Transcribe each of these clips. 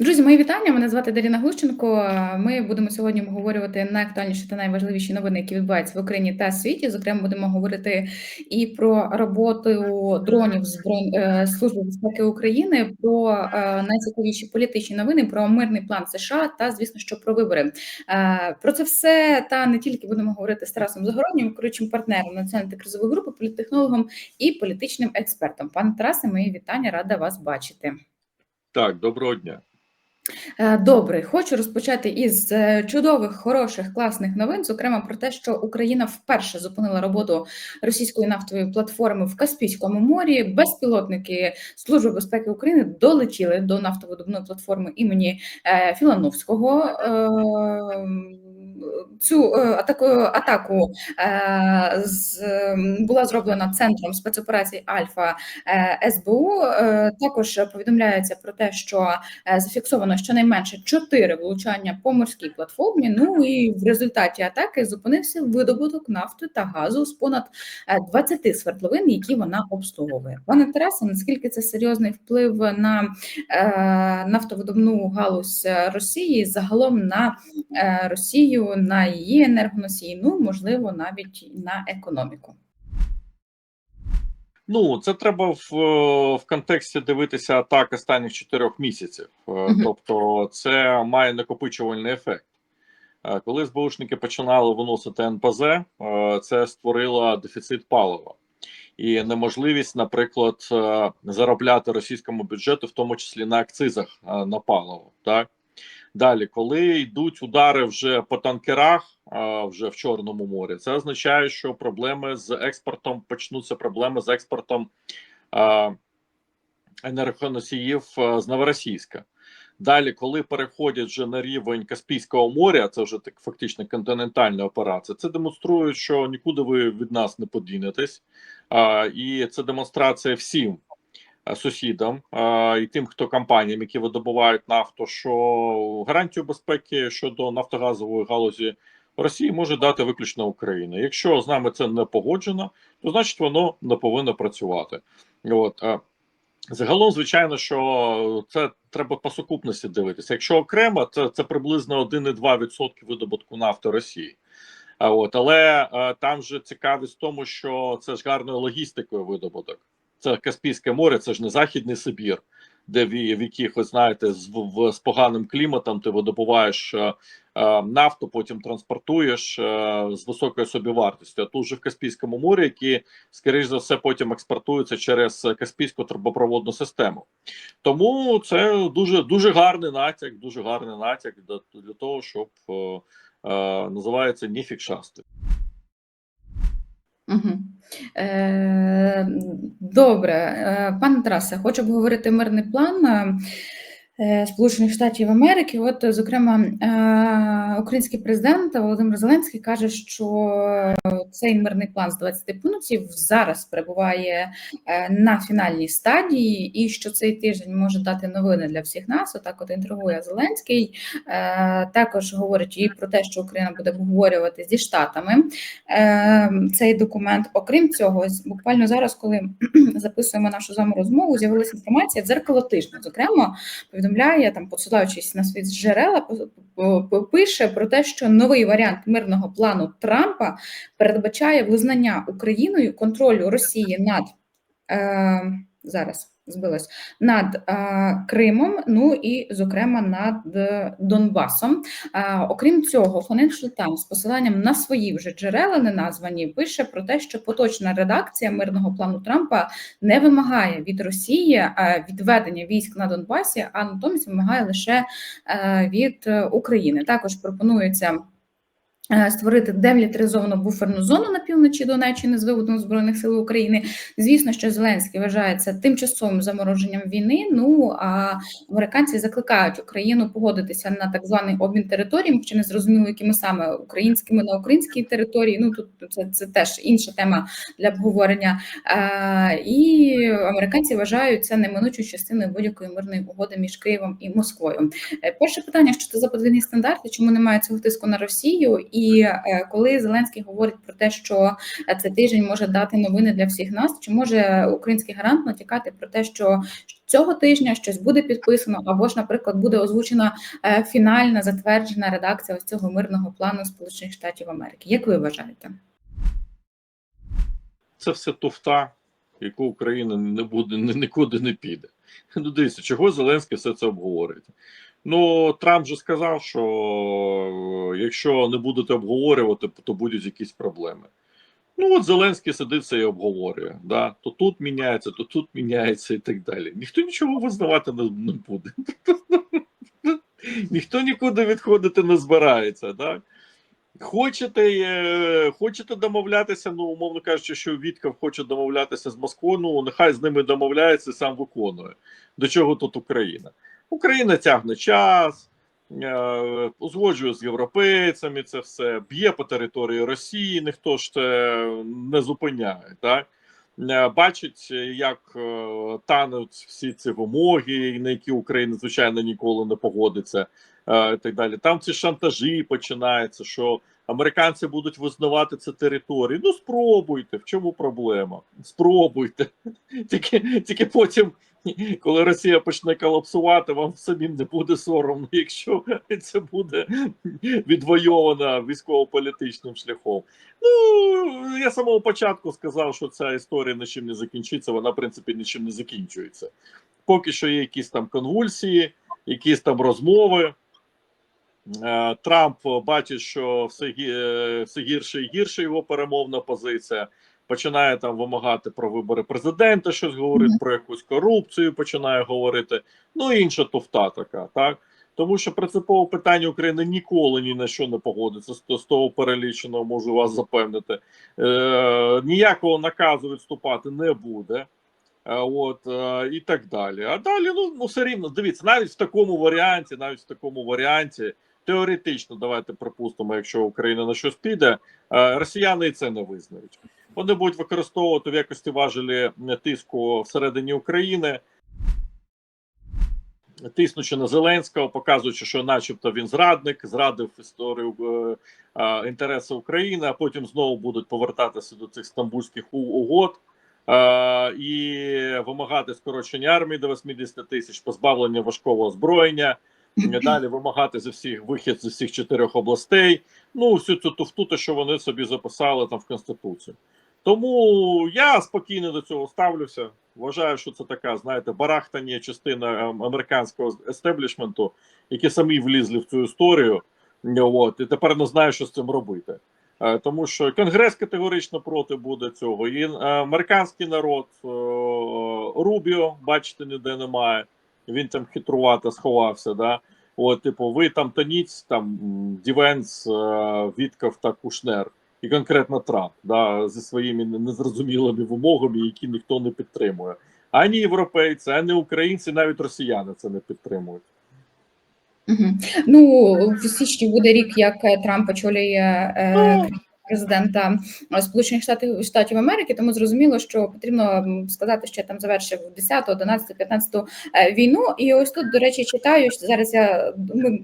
Друзі, мої вітання. Мене звати Даріна Глущенко. Ми будемо сьогодні обговорювати найактуальніші та найважливіші новини, які відбуваються в Україні та світі. Зокрема, будемо говорити і про роботу дронів зброй е, служби безпеки України, про е, найцікавіші політичні новини, про мирний план США та, звісно, що про вибори. Е, Про це все та не тільки будемо говорити з Тарасом Загороднім, керуючим партнером національної антикризової групи, політтехнологом і політичним експертом. Пане Тарасе, мої вітання, рада вас бачити. Так, доброго дня. Е, Добре, хочу розпочати із е, чудових, хороших, класних новин. Зокрема, про те, що Україна вперше зупинила роботу російської нафтової платформи в Каспійському морі. Безпілотники Служби безпеки України долетіли до нафтоводобної платформи імені е, Філановського. Цю е, атаку атаку е, з була зроблена центром спецоперацій Альфа е, СБУ. Також повідомляється про те, що зафіксовано щонайменше чотири влучання по морській платформі. Ну і в результаті атаки зупинився видобуток нафти та газу з понад е, 20 свердловин, які вона обслуговує. Пане Тарасе, наскільки це серйозний вплив на нафтовидобну галузь Росії, загалом на е, На її енергоносії, ну можливо, навіть на економіку. Ну, це треба в, в контексті дивитися атак останніх чотирьох місяців. Е, Тобто, це має накопичувальний ефект. Е, Коли СБУшники починали виносити НПЗ, е, це створило дефіцит палива і неможливість, наприклад, е, заробляти російському бюджету, в тому числі на акцизах е, на паливо. Так далі, коли йдуть удари вже по танкерах, вже в Чорному морі, це означає, що проблеми з експортом почнуться проблеми з експортом енергоносіїв з Новоросійська. Далі, коли переходять вже на рівень Каспійського моря, це вже так фактично континентальна операція. Це демонструє, що нікуди ви від нас не подінетесь, і це демонстрація всім сусідам а, і тим, хто компаніям, які видобувають нафту, що гарантію безпеки щодо нафтогазової галузі Росії може дати виключно Україна. Якщо з нами це не погоджено, то значить воно не повинно працювати. От а, Загалом, звичайно, що це треба по сукупності дивитися. Якщо окремо, це, це приблизно 1,2% видобутку нафти Росії. От але е, там же цікавість в тому, що це ж гарною логістикою видобуток. Це Каспійське море, це ж не Західний Сибір, де в, якихось, знаєте, з, в, з поганим кліматом ти видобуваєш е, е, нафту, потім транспортуєш е, з високою собівартістю. А тут же в Каспійському морі, які, скоріш за все, потім експортуються через Каспійську трубопроводну систему. Тому це дуже дуже гарний натяк, дуже гарний натяк для, для того, щоб е, е, називається ніфікшасти. Е, добре, е, пане Тарасе, хочу обговорити мирний план Сполучених Штатів Америки. От, зокрема, е, український президент Володимир Зеленський каже, що цей мирний план з 20 пунктів зараз перебуває е, на фінальній стадії, і що цей тиждень може дати новини для всіх нас. Отак, от інтригує Зеленський. Е, також говорить і про те, що Україна буде обговорювати зі штатами е, цей документ. Окрім цього, буквально зараз, коли записуємо нашу з вами розмову, з'явилася інформація дзеркало тижня. Зокрема, повідомляє там, посилаючись на свої джерела, пише про те, що новий варіант мирного плану Трампа передбачає визнання Україною контролю Росії над е, зараз збилась над е, Кримом, ну і зокрема над е, Донбасом. Е, окрім цього, Financial Times з посиланням на свої вже джерела неназвані пише про те, що поточна редакція мирного плану Трампа не вимагає від Росії відведення військ на Донбасі, а натомість вимагає лише е, від е, України. Також пропонується. Е, Створити демілітаризовану буферну зону на півночі Донеччини з виводом збройних сил України. Звісно, що Зеленський вважає це тимчасовим замороженням війни. Ну а американці закликають Україну погодитися на так званий обмін територіями, чи не зрозуміло, якими саме українськими на українській території. Ну тут це, це теж інша тема для обговорення. Е, і американці вважають це неминучою частиною будь-якої мирної угоди між Києвом і Москвою. Е, Перше питання: що це за подвійні стандарти? Чому немає цього тиску на Росію? І е, коли Зеленський говорить про те, що е, цей тиждень може дати новини для всіх нас, чи може український гарант натякати про те, що цього тижня щось буде підписано, або ж, наприклад, буде озвучена е, фінальна затверджена редакція ось цього мирного плану Сполучених Штатів Америки. Як ви вважаєте? Це все туфта, яку Україна не буде нікуди не піде. Ну, дивіться, чого Зеленський все це обговорює. Ну, Трамп же сказав, що е, якщо не будете обговорювати, то будуть якісь проблеми. Ну, от Зеленський сидить це і обговорює. Да? То тут міняється, то тут міняється і так далі. Ніхто нічого визнавати не, не буде. Ніхто нікуди відходити не збирається. Так? Хочете, е, хочете домовлятися, ну, умовно кажучи, що Вітков хоче домовлятися з Москвою, ну нехай з ними домовляється і сам виконує. До чого тут Україна? Україна тягне час, е, узгоджує з європейцями це все, б'є по території Росії, ніхто ж це не зупиняє. Так? Е, Бачить, як е, тануть всі ці вимоги, на які Україна, звичайно, ніколи не погодиться. І так далі. Там ці шантажі починаються, що американці будуть визнавати це території. Ну, спробуйте, в чому проблема? Спробуйте. Тільки, тільки потім, коли Росія почне колапсувати, вам самим не буде соромно, якщо це буде відвойовано військово-політичним шляхом. Ну, я самого початку сказав, що ця історія нічим не закінчиться, вона, в принципі, нічим не закінчується. Поки що є якісь там конвульсії, якісь там розмови. Е, Трамп бачить, що все, е, все гірше і гірше його перемовна позиція. Починає там вимагати про вибори президента, щось говорить про якусь корупцію, починає говорити. Ну інша туфта така, так. Тому що принципове питання України ніколи ні на що не погодиться. З, з того переліченого можу вас запевнити. Е, ніякого наказу відступати не буде. Е, От і так далі. А далі, ну, ну все рівно, дивіться, навіть в такому варіанті, навіть в такому варіанті, теоретично, давайте припустимо, якщо Україна на щось піде, е, росіяни і це не визнають. Вони будуть використовувати в якості важелі тиску всередині України, тиснучи на Зеленського, показуючи, що, начебто, він зрадник, зрадив історію е, е, інтереси України, а потім знову будуть повертатися до цих стамбульських угод. Е, і вимагати скорочення армії до 80 тисяч, позбавлення важкого озброєння, далі вимагати зі всіх вихід з усіх чотирьох областей. Ну, всю цю туфту, те, що вони собі записали там в конституцію. Тому я спокійно до цього ставлюся. Вважаю, що це така, знаєте, барахтання частина ем, американського естеблішменту, які самі влізли в цю історію. От, і тепер не знаю, що з цим робити. Е, Тому що Конгрес категорично проти буде цього. І е, американський народ е, Рубіо, бачите, ніде немає. Він там хитрувато сховався. Да? От, типу, ви там тоніть, там Дівенс, е, Вітков та Кушнер, і конкретно Трамп, да, зі своїми незрозумілими вимогами, які ніхто не підтримує. Ані європейці, ані українці, навіть росіяни це не підтримують. Мгм. Ну, в січні буде рік, як е, Трамп очолює е, президента Сполучених Штатів Штатів Америки, тому зрозуміло, що потрібно сказати, що там завершив 10, 11, 15 е, війну. І ось тут, до речі, читаю що зараз. Я ми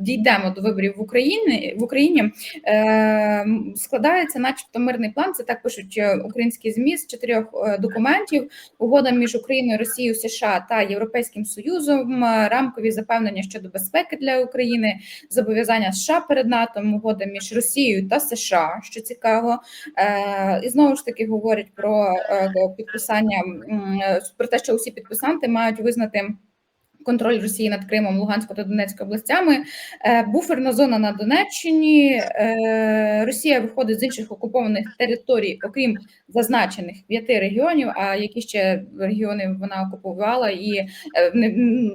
дійдемо до виборів в Україні в Україні. Е, складається, начебто, мирний план. Це так пишуть е, українські змі з чотирьох е, документів. Угода між Україною, Росією, США та Європейським Союзом, рамкові запевнення щодо безпеки для України, зобов'язання США перед НАТО, угода між Росією та США, що цікаво. Е, І знову ж таки говорять про е, підписання е, про те, що усі підписанти мають визнати. Контроль Росії над Кримом, Луганською та Донецькою областями, Е, буферна зона на Донеччині. Е, Росія виходить з інших окупованих територій, окрім зазначених п'яти регіонів. А які ще регіони вона окупувала, і е,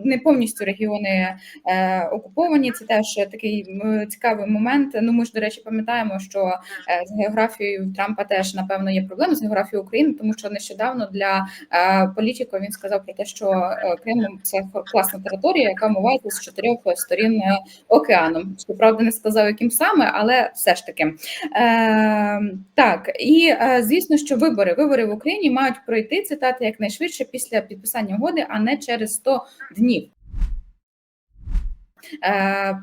не, повністю регіони окуповані. Це теж такий цікавий момент. Ну ми ж до речі пам'ятаємо, що з географією Трампа теж напевно є проблеми з географією України, тому що нещодавно для політико він сказав про те, що Крим це класна територія, яка мувається з чотирьох сторін океану. океаном. Щоправда, не сказав, яким саме, але все ж таки. Е, так, і е, звісно, що вибори вибори в Україні мають пройти цитати якнайшвидше після підписання угоди, а не через 100 днів. Е,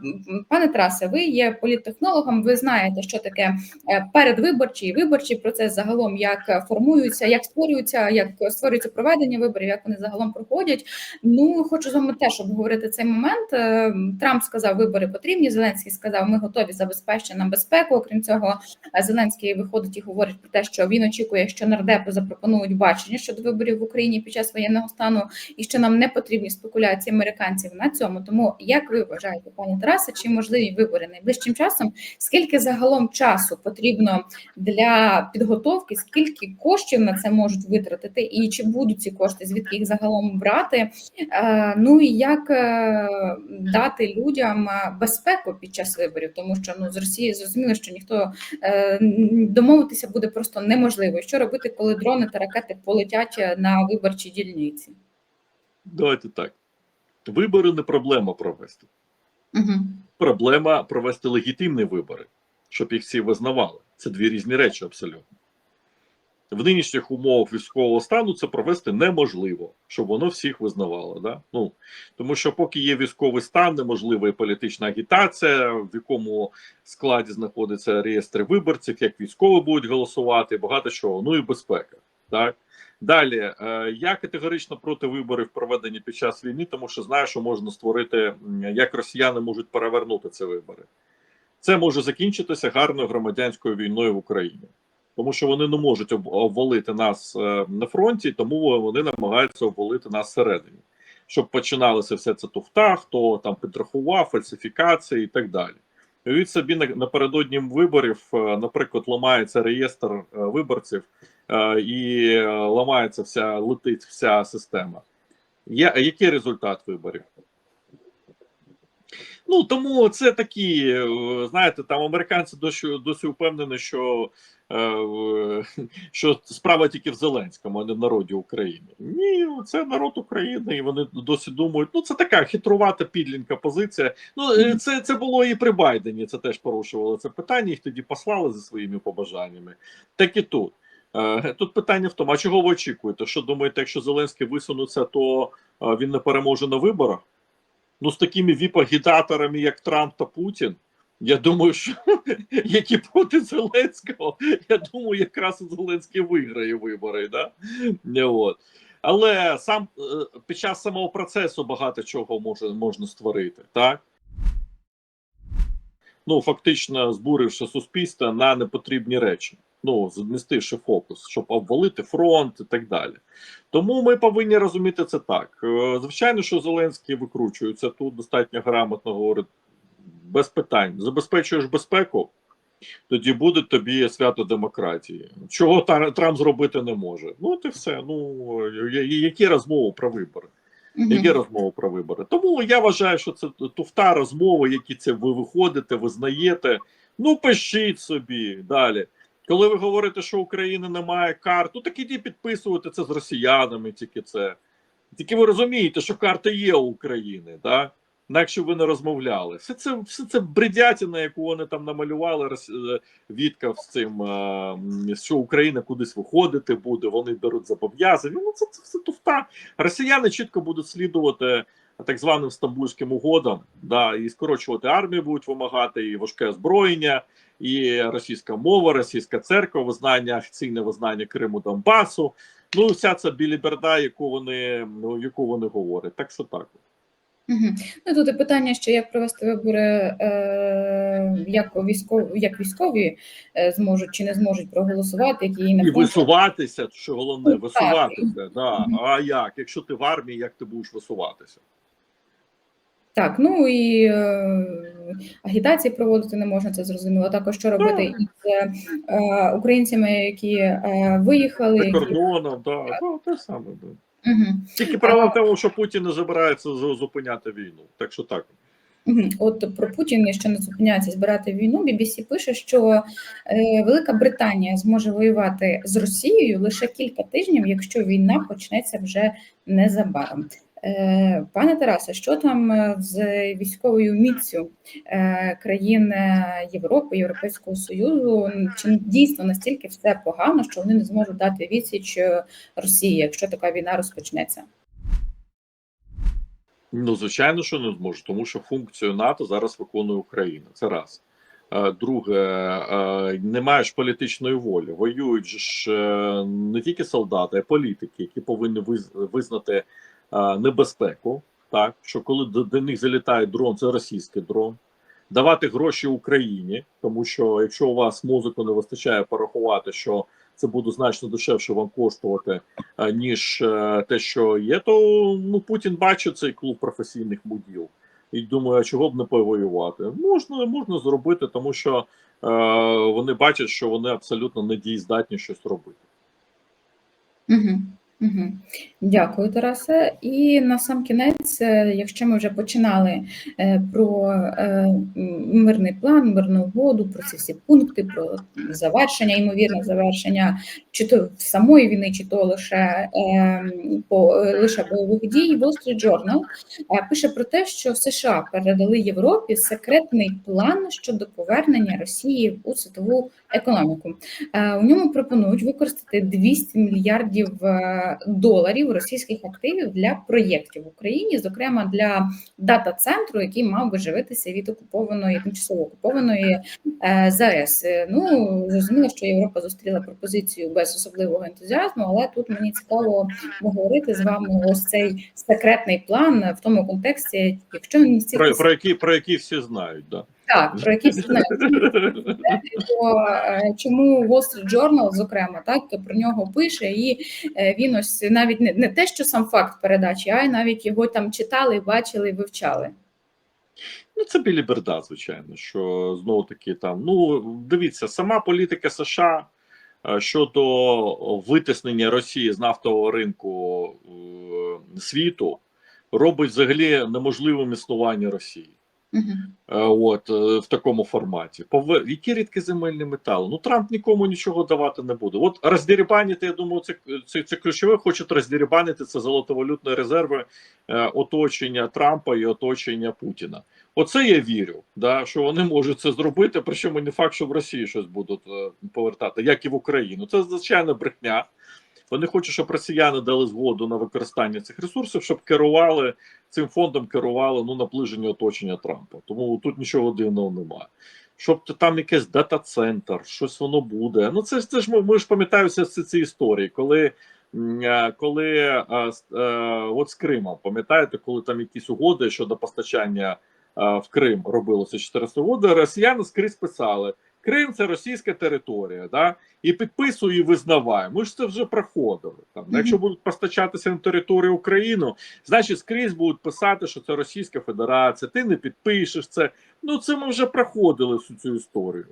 Пане Тарасе, ви є політтехнологом, ви знаєте, що таке е, передвиборчий і виборчий процес загалом, як формуються, як створюються, як створюється проведення виборів, як вони загалом проходять. Ну хочу з вами теж обговорити цей момент. Е, Трамп сказав, вибори потрібні. Зеленський сказав, ми готові забезпечити нам безпеку. Окрім цього, Зеленський виходить і говорить про те, що він очікує, що нардепи запропонують бачення щодо виборів в Україні під час воєнного стану, і що нам не потрібні спекуляції американців на цьому. Тому як ви вважаєте, пані Тарасе, чи можливі вибори найближчим часом? Скільки загалом часу потрібно для підготовки? Скільки коштів на це можуть витратити, і чи будуть ці кошти, звідки їх загалом брати? Е, Ну і як е, дати людям е, безпеку під час виборів, тому що ну з Росії зрозуміло, що ніхто домовитися буде просто неможливо. Що робити, коли дрони та ракети полетять на виборчі дільниці? Давайте так. Вибори не проблема провести. Угу. Проблема провести легітимні вибори, щоб їх всі визнавали. Це дві різні речі абсолютно. В нинішніх умовах військового стану це провести неможливо, щоб воно всіх визнавало. Да? Ну, тому що, поки є військовий стан, неможлива і політична агітація, в якому складі знаходяться реєстри виборців, як військові будуть голосувати, багато чого. Ну і безпека. Так? Далі, е, я категорично проти виборів проведені під час війни, тому що знаю, що можна створити, як росіяни можуть перевернути ці вибори. Це може закінчитися гарною громадянською війною в Україні, тому що вони не можуть обвалити нас е, на фронті, тому вони намагаються обвалити нас всередині, щоб починалося все це туфта, хто там підрахував, фальсифікації і так далі. Уявіть собі напередодні виборів, е, наприклад, ламається реєстр виборців і е, ламається вся, летить вся система. Є, а який результат виборів? Ну тому це такі, е, знаєте, там американці досі, досі впевнені, що, е, що справа тільки в Зеленському, а не в народі України. Ні, це народ України, і вони досі думають, ну це така хитрувата підлінка позиція. Ну е, це, це було і при Байдені. Це теж порушувало це питання. Їх тоді послали за своїми побажаннями. Так і тут. Е, Тут питання в тому, а чого ви очікуєте? Що думаєте, якщо Зеленський висунеться, то е, він не переможе на виборах? Ну, з такими віп-агітаторами, як Трамп та Путін, я думаю, що які проти Зеленського, я думаю, якраз Зеленський виграє вибори. Да? От. Але сам е, під час самого процесу багато чого може, можна створити, так? Ну, фактично збуривши суспільство на непотрібні речі. Ну, змістивши фокус, щоб обвалити фронт і так далі. Тому ми повинні розуміти це так. Е, Звичайно, що Зеленський викручується тут достатньо грамотно говорить без питань. Забезпечуєш безпеку, тоді буде тобі свято демократії. Чого Трамп зробити не може? Ну, і все. Ну які розмови про вибори? Які розмови про вибори? Тому я вважаю, що це туфта розмови, які це ви виходите, визнаєте. Ну, пишіть собі далі. Коли ви говорите, що України немає карт, ну так іди підписувати це з росіянами, тільки це. Тільки ви розумієте, що карта є у України, так? Інакше ви не розмовляли. Все це, все це бредятина, яку вони там намалювали е, з цим, е, що Україна кудись виходити буде, вони беруть зобов'язання. Ну, це, це все туфта. Росіяни чітко будуть слідувати так званим стамбульським угодам, да, і скорочувати армію будуть вимагати, і важке озброєння, і російська мова, російська церква, визнання, офіційне визнання Криму Донбасу. Ну, вся ця біліберда, яку вони, ну, яку вони говорять. Так що так. Угу. Ну тут і питання ще як провести вибори, е, як військові, як військові е, зможуть чи не зможуть проголосувати, які її І висуватися, що головне, Ну, так. висуватися. Да. Мгм. А як? Якщо ти в армії, як ти будеш висуватися? Так, ну і е, агітації проводити не можна, це зрозуміло. Також що робити із е, українцями, які е, виїхали. За кордоном, да. да, те саме. Да. Угу. Тільки право в тому, що Путін не збирається зупиняти війну. Так що так. От про Путіна, що не зупиняється збирати війну, BBC пише, що е, Велика Британія зможе воювати з Росією лише кілька тижнів, якщо війна почнеться вже незабаром. Е, Пане Тарасе, що там е, з військовою міцю е, країн Європи, Європейського Союзу? Чи дійсно настільки все погано, що вони не зможуть дати відсіч Росії, якщо така війна розпочнеться? Ну, звичайно, що не зможе, тому що функцію НАТО зараз виконує Україна. Це раз. Друге, е, немає ж політичної волі. Воюють ж не тільки солдати, а й політики, які повинні виз- визнати небезпеку. Так, що коли до, до них залітає дрон, це російський дрон. Давати гроші Україні, тому що якщо у вас музику не вистачає порахувати, що це буде значно дешевше вам коштувати, е, ніж е, те, що є, то ну Путін бачить цей клуб професійних муділ і думає, а чого б не повоювати. Можна, можна зробити, тому що е, вони бачать, що вони абсолютно недієздатні щось робити. Угу. Угу. Дякую, Тарасе. І на сам кінець, е, якщо ми вже починали е, про е, мирний план, мирну угоду, про ці всі пункти, про завершення, ймовірне завершення, чи то самої війни, чи то лише, е, по, е, лише бойових дій, Wall Street Journal е, пише про те, що США передали Європі секретний план щодо повернення Росії у світову економіку. Е, У ньому пропонують використати 200 мільярдів доларів російських активів для проєктів в Україні, зокрема для дата-центру, який мав би живитися від окупованої тимчасово окупованої ЗАЕС. Ну зрозуміло, що Європа зустріла пропозицію без особливого ентузіазму, але тут мені цікаво поговорити з вами ось цей секретний план в тому контексті, якщо він стільки Про, про, які, про які всі знають, да. так, про які всі знають то е, чому Wall Street Journal, зокрема, так про нього пише, і е, він ось навіть не, не те, що сам факт передачі, а й навіть його там читали, бачили, вивчали. Ну, це біліберда, звичайно, що знову таки там. Ну, дивіться, сама політика США щодо витиснення Росії з нафтового ринку е, світу робить взагалі неможливим існування Росії. Угу. От е, в такому форматі. Які рідкоземельні метали? Ну Трамп нікому нічого давати не буде. От роздерибанити, я думаю, це, це, це ключове. Хочуть роздерибанити це золотовалютні резерви е, оточення Трампа і оточення Путіна. Оце я вірю, да, що вони можуть це зробити. Причому не факт, що в Росії щось будуть повертати, як і в Україну. Це звичайно брехня. Вони хочуть, щоб росіяни дали згоду на використання цих ресурсів, щоб керували цим фондом керували ну наближення оточення Трампа. Тому тут нічого дивного немає. Щоб там якийсь дата-центр, щось воно буде. Ну це це ж ми, ми ж пам'ятаємо всі ці, ці історії, коли. е, Коли е, с- е, от з Кримом, пам'ятаєте, коли там якісь угоди щодо постачання е, в Крим робилося 400 угоди, росіяни скрізь писали: Крим це російська територія, да? і підписує і визнаває. Ми ж це вже проходили. Там, Мгм. Якщо будуть постачатися на територію України, значить скрізь будуть писати, що це Російська Федерація, ти не підпишеш це. Ну це ми вже проходили всю цю історію.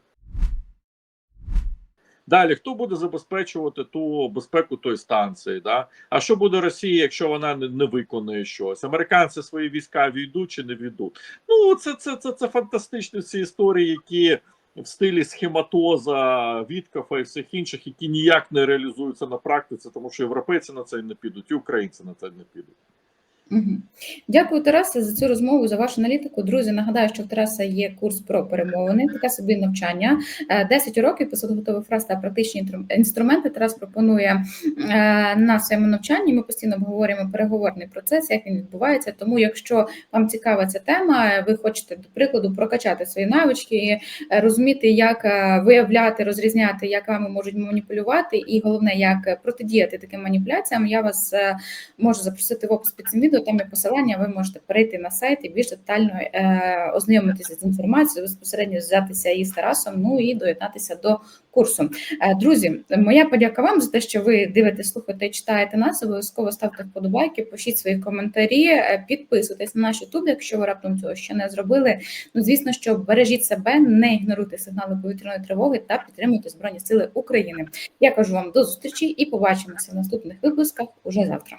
Далі, хто буде забезпечувати ту безпеку тої станції? Да? А що буде Росія, якщо вона не, не виконує щось? Американці свої війська війдуть чи не війдуть? Ну, це, це, це, це фантастичні ці історії, які в стилі схематоза, Віткафа і всіх інших, які ніяк не реалізуються на практиці, тому що європейці на це не підуть, і українці на це не підуть. Дякую, Тарасе, за цю розмову, за вашу аналітику. Друзі, нагадаю, що в Тараса є курс про перемовини, таке собі навчання. Е, 10 уроків, 500 готових фраз та практичні інструменти. Тарас пропонує е, на своєму навчанні. Ми постійно обговорюємо переговорний процес, як він відбувається. Тому, якщо вам цікава ця тема, ви хочете, до прикладу, прокачати свої навички, е, розуміти, як е, виявляти, розрізняти, як вами можуть маніпулювати, і головне, як протидіяти таким маніпуляціям, я вас е, можу запросити в опис під цим відео. Там є посилання. Ви можете перейти на сайт і більш детально е, ознайомитися з інформацією, безпосередньо зв'язатися із Тарасом. Ну і доєднатися до курсу. Е, друзі, моя подяка вам за те, що ви дивитесь, слухаєте, читаєте нас. Обов'язково ставте вподобайки, пишіть свої коментарі, е, підписуйтесь на наш YouTube, якщо ви раптом цього ще не зробили. Ну, звісно, що бережіть себе, не ігноруйте сигнали повітряної тривоги та підтримуйте Збройні Сили України. Я кажу вам до зустрічі і побачимося в наступних випусках уже завтра.